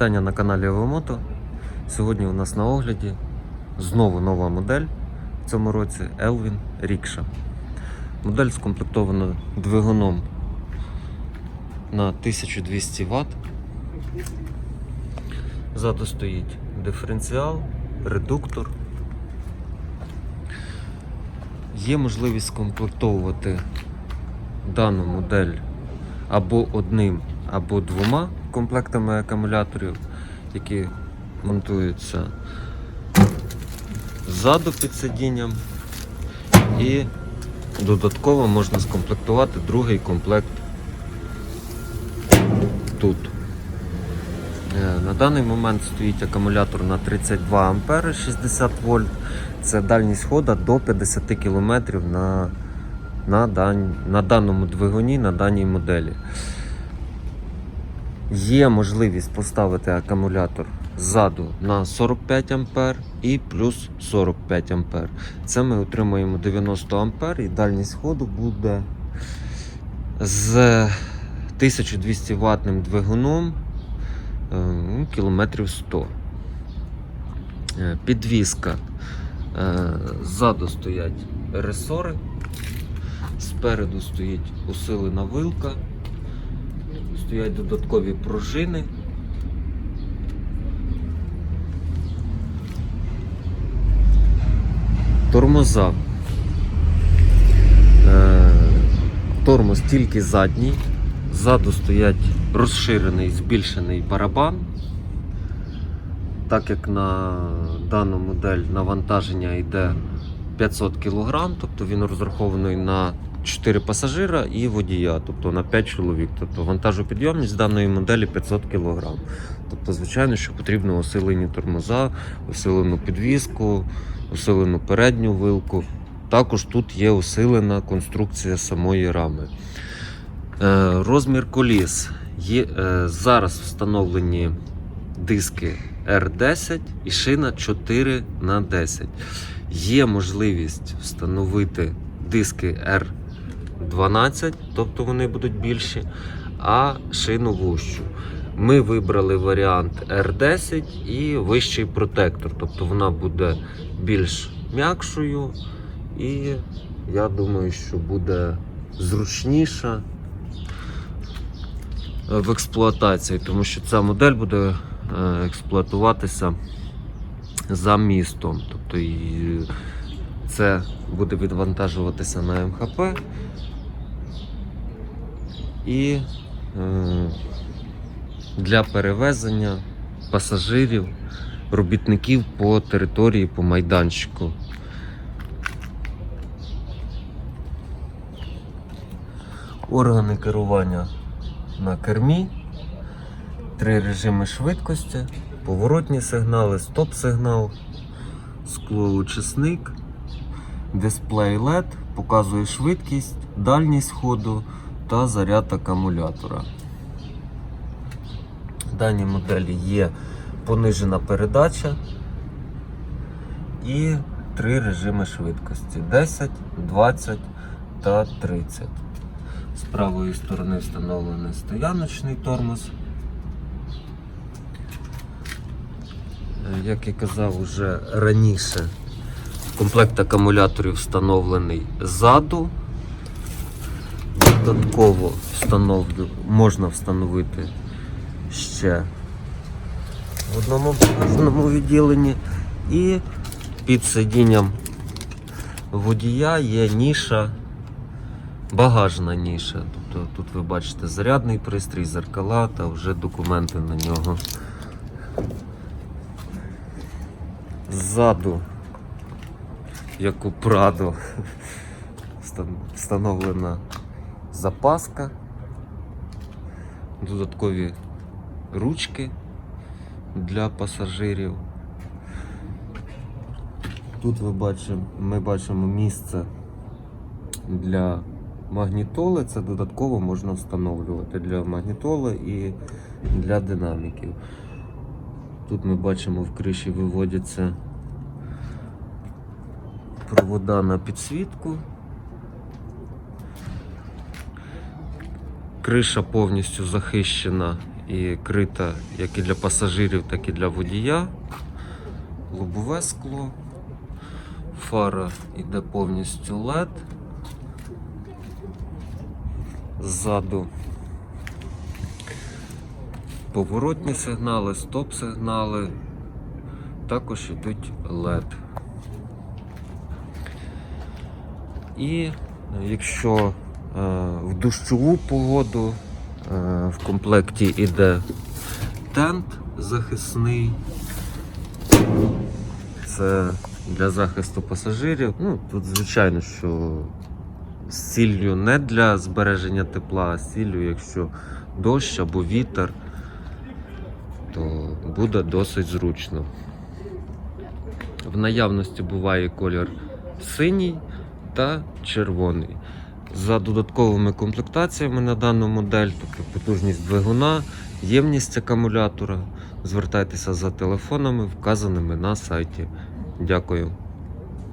Вітання на каналі Авомото. Сьогодні у нас на огляді знову нова модель в цьому році Elvin Rickshaw. Модель скомплектована двигуном на 1200 Вт. Ззаду стоїть диференціал, редуктор. Є можливість скомплектовувати дану модель або одним, або двома комплектами акумуляторів, які монтуються ззаду під сидінням. І додатково можна скомплектувати другий комплект тут. Е, На даний момент стоїть акумулятор на 32 ампери 60 вольт. Це дальність хода до 50 км на, на, на даному двигуні, на даній моделі. Є можливість поставити акумулятор ззаду на 45 ампер і плюс 45 ампер. Це ми отримуємо 90 ампер і дальність ходу буде з 1200 ватним двигуном е, ну, кілометрів 100. Е, Підвізка. Е, Ззаду стоять ресори, спереду стоїть усилена вилка, стоять додаткові пружини. Тормоза. Е, Тормоз тільки задній. Ззаду стоять розширений, збільшений барабан. Так як на дану модель навантаження йде 500 кг, тобто він розрахований на 4 пасажира і водія, тобто на 5 чоловік. Тобто вантажопідйомність даної моделі 500 кг. Тобто, звичайно, що потрібно усилені тормоза, усилену підвіску, усилену передню вилку. Також тут є усилена конструкція самої рами. Е, розмір коліс. Є, е, зараз встановлені диски R10 і шина 4 на 10 Є можливість встановити диски R12, тобто вони будуть більші, а шину вущу. Ми вибрали варіант R10 і вищий протектор, тобто вона буде більш м'якшою, і я думаю, що буде зручніша в експлуатації, тому що ця модель буде е, експлуатуватися за містом. Тобто це буде відвантажуватися на МХП і е, для перевезення пасажирів, робітників по території, по майданчику. Органи керування на кермі, три режими швидкості, поворотні сигнали, стоп-сигнал, склоочисник, дисплей LED, показує швидкість, дальність ходу та заряд акумулятора. В даній моделі є понижена передача і три режими швидкості 10, 20 та 30. З правої сторони встановлений стояночний тормоз. Е, Як я казав уже раніше, комплект акумуляторів встановлений ззаду. Додатково встановлю, можна встановити ще в одному багажному відділенні. І під сидінням водія є ніша багажна ніша. Тобто тут ви бачите зарядний пристрій, зеркала та вже документи на нього. Ззаду, як у Прадо, встановлена запаска, додаткові ручки для пасажирів. Тут ви бачимо, ми бачимо місце для магнітоли. Це додатково можна встановлювати для магнітоли і для динаміків. Тут ми бачимо в криші виводяться провода на підсвітку. Криша повністю захищена і крита як і для пасажирів, так і для водія. Лобове скло. Фара йде повністю LED. Ззаду поворотні сигнали, стоп-сигнали. Також йдуть LED. І якщо в дощову погоду е, в комплекті йде тент захисний, це для захисту пасажирів. Ну, тут, звичайно, що з ціллю не для збереження тепла, а з ціллю, якщо дощ або вітер, то буде досить зручно. В наявності буває колір синій та червоний. За додатковими комплектаціями на дану модель, тобто потужність двигуна, ємність акумулятора, звертайтеся за телефонами, вказаними на сайті. Дякую.